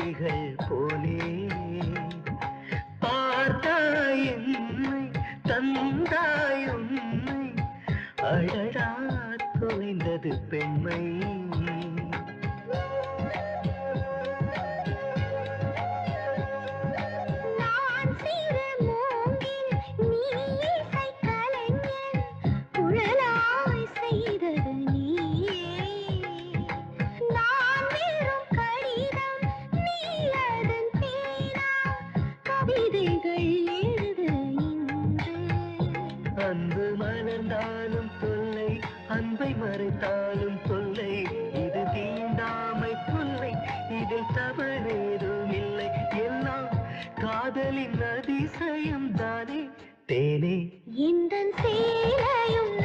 விழிகள் போலே. பார்த்தாயும்மை தந்தாயும்மை அழடா தொலைந்தது பெண்மை. தேனே. இந்த சேலையும்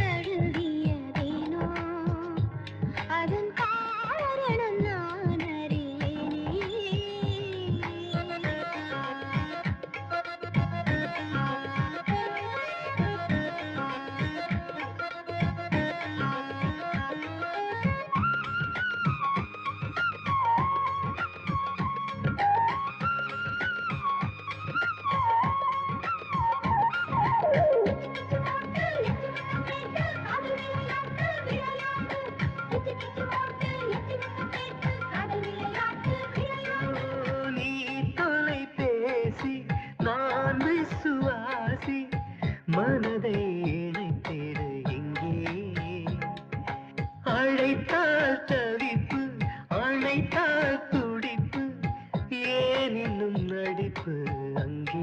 துடிப்பு ஏன் இன்னும் நடிப்பு அங்கே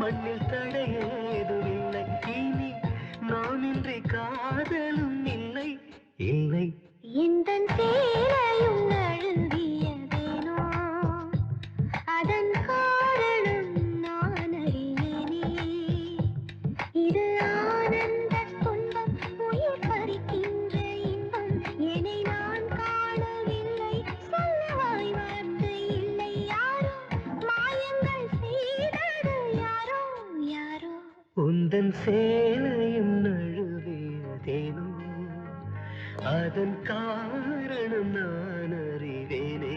மண்ணில் தடையேதுமில்லை இனி நானின்றி காதலும் இல்லை. இல்லை. சேலையும் நழுவியதேனோ அதன் காரணம் நான் அறிவேனே.